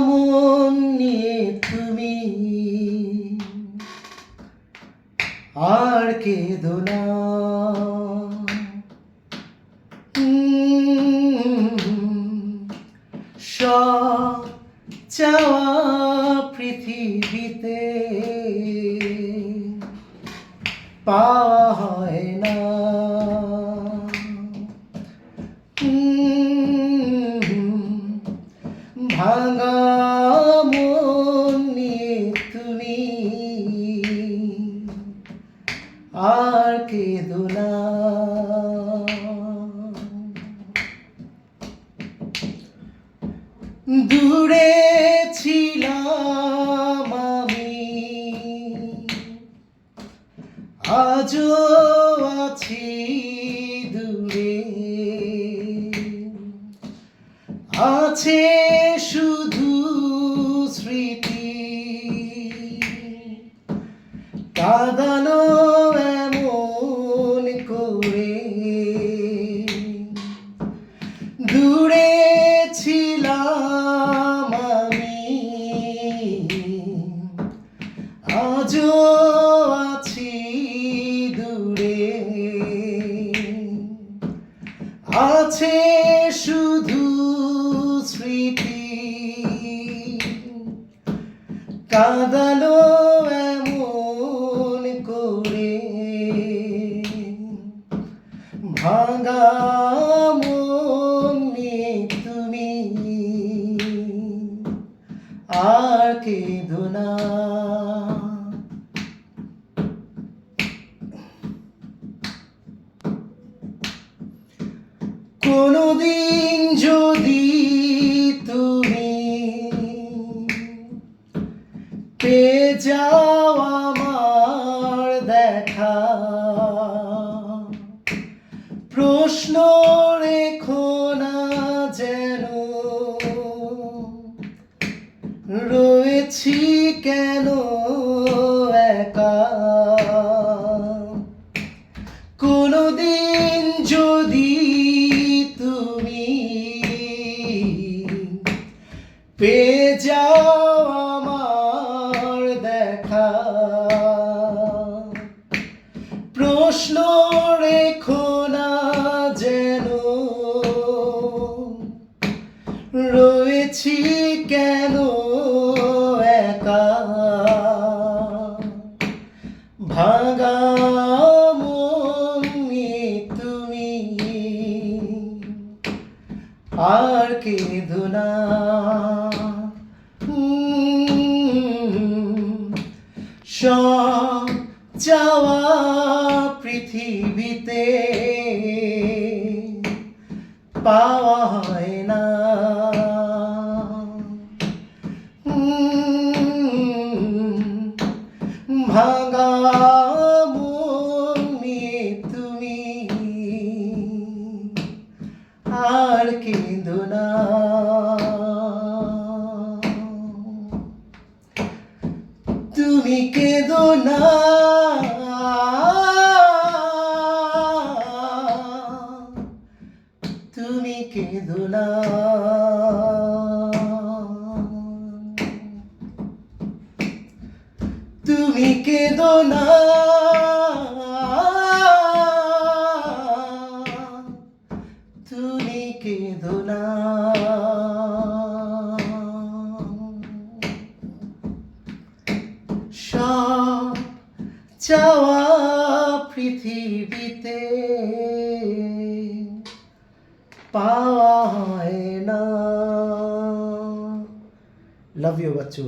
মন নিয়ে তুমি। আর না। উম, সব চাওয়া পৃথিবীতে। পাওয়া হয় দূরে ছিলাম আমি। আজও আছি দূরে। আছে শুধু স্মৃতি। কাঁদানো আজও আছি দূরে। আছে শুধু স্মৃতি। কাঁদালো এমন করে। ভাঙা তুমি আর কেঁদো না। কোনদিন যদি তুমি পেয়ে যাও আমার দেখা প্রশ্ন রেখো না যেন। রয়েছি কেন প্রশ্ন রেখো না যেন। রয়েছি কেন একা? ভাঙা তুমি। আর কেঁদো না। উম, সব যাওয়া পৃথিবীতে পাওয়া হয় না। ভাঙা মন নিয়ে তুমি আর কেঁদো না। তুমি কেঁদো না। না। তুমি কেঁদো না। তুমি কেঁদো না। সব চাওয়া পৃথিবীতে পাওয়া হয় না। Love you Bachchu.